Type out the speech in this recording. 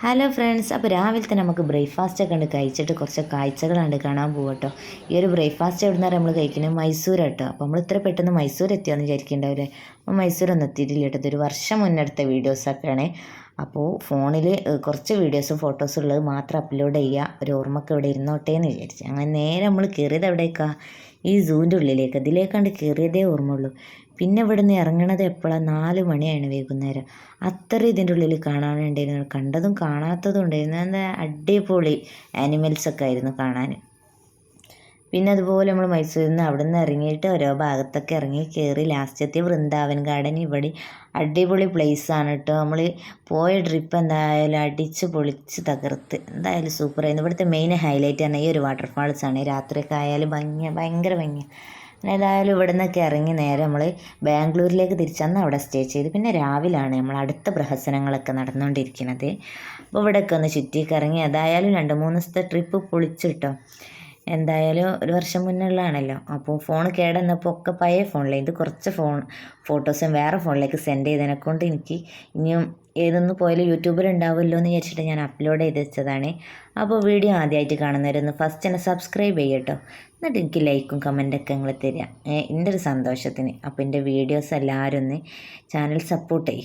Hello friends അപ്പോൾ രാവിലത്തെ നമുക്ക് ബ്രേക്ക്ഫാസ്റ്റ് ഒക്കെ ഉണ്ട് കഴിച്ചിട്ട് കുറച്ച് കാഴ്ചകളുണ്ട് കാണാൻ പോകട്ടോ ഈ ഒരു ബ്രേക്ക്ഫാസ്റ്റ് എവിടെ നിന്നാണ് നമ്മൾ കഴിക്കുന്നത് മൈസൂർ കേട്ടോ. അപ്പോൾ നമ്മൾ ഇത്ര പെട്ടെന്ന് മൈസൂർ എത്തിയാന്ന് വിചാരിക്കുന്നുണ്ടാവില്ലേ അപ്പോൾ മൈസൂർ ഒന്നും എത്തിയിട്ടില്ല കേട്ടോ. ഒരു വർഷം മുന്നെടുത്ത വീഡിയോസൊക്കെയാണ് അപ്പോൾ ഫോണിൽ കുറച്ച് വീഡിയോസും ഫോട്ടോസും ഉള്ളത് മാത്രം അപ്ലോഡ് ചെയ്യുക ഒരു ഓർമ്മക്ക് ഇവിടെ ഇരുന്നോട്ടെ എന്ന് വിചാരിച്ചു. അങ്ങനെ നേരെ നമ്മൾ കയറിയത് എവിടേക്കാണ് ഈ സൂവിന്റെ ഉള്ളിലേക്ക്. ഇതിലേക്കാണ്ട് കയറിയതേ ഓർമ്മയുള്ളൂ. പിന്നെ ഇവിടെ നിന്ന് ഇറങ്ങണത് എപ്പോഴാണ് നാല് മണിയാണ് വൈകുന്നേരം. അത്ര ഇതിന്റെ ഉള്ളിൽ കാണാനുണ്ടായിരുന്നു. കണ്ടതും കാണാത്തതും ഉണ്ടായിരുന്നു. എന്താ അടിപൊളി ആനിമൽസൊക്കെ ആയിരുന്നു കാണാൻ. പിന്നെ അതുപോലെ നമ്മൾ മൈസൂരിൽ നിന്ന് അവിടെ നിന്ന് ഇറങ്ങിയിട്ട് ഓരോ ഭാഗത്തൊക്കെ ഇറങ്ങി കയറി ലാസ്റ്റത്തെ വൃന്ദാവൻ ഗാർഡൻ ഇവിടെ. അടിപൊളി ആണ് കേട്ടോ. നമ്മൾ പോയ ട്രിപ്പ് എന്തായാലും അടിച്ച് പൊളിച്ച് തകർത്ത്. എന്തായാലും സൂപ്പറായിരുന്നു ഇവിടുത്തെ മെയിൻ ഹൈലൈറ്റ് ആണ് ഈ ഒരു വാട്ടർഫാൾസ് ആണ്. രാത്രിയൊക്കെ ആയാലും ഭംഗി ഭയങ്കര ഭംഗിയാണ് ഏതായാലും ഇവിടെ നിന്നൊക്കെ ഇറങ്ങി നേരെ നമ്മൾ ബാംഗ്ലൂരിലേക്ക് തിരിച്ചന്ന് അവിടെ സ്റ്റേ ചെയ്ത്. പിന്നെ രാവിലാണ് നമ്മൾ അടുത്ത പ്രഹസനങ്ങളൊക്കെ നടന്നുകൊണ്ടിരിക്കുന്നത് അപ്പോൾ ഇവിടെയൊക്കെ ഒന്ന് ചുറ്റിയൊക്കെ ഇറങ്ങി ഏതായാലും രണ്ട് മൂന്ന് ദിവസത്തെ ട്രിപ്പ് പൊളിച്ചു കിട്ടോ എന്തായാലും ഒരു വർഷം മുന്നുള്ളതാണല്ലോ അപ്പോൾ ഫോൺ കേടന്നപ്പോൾ ഒക്കെ പഴയ ഫോണിലെ ഇത് കുറച്ച് ഫോൺ ഫോട്ടോസും വേറെ ഫോണിലേക്ക് സെൻഡ് ചെയ്തതിനെ കൊണ്ട് എനിക്ക് ഇനിയും ഏതൊന്ന് പോയാലും യൂട്യൂബിൽ ഉണ്ടാവുമല്ലോ എന്ന് വിചാരിച്ചിട്ട് ഞാൻ അപ്ലോഡ് ചെയ്ത് വെച്ചതാണ്. അപ്പോൾ വീഡിയോ ആദ്യമായിട്ട് കാണുന്നവരൊന്ന് ഫസ്റ്റ് തന്നെ സബ്സ്ക്രൈബ് ചെയ്യട്ടോ. എന്നിട്ട് എനിക്ക് ലൈക്കും കമന്റൊക്കെ നിങ്ങൾ തരിക എന്റെ ഒരു സന്തോഷത്തിന്. അപ്പോൾ എന്റെ വീഡിയോസ് എല്ലാവരും ഒന്ന് ചാനൽ സപ്പോർട്ട് ചെയ്യും.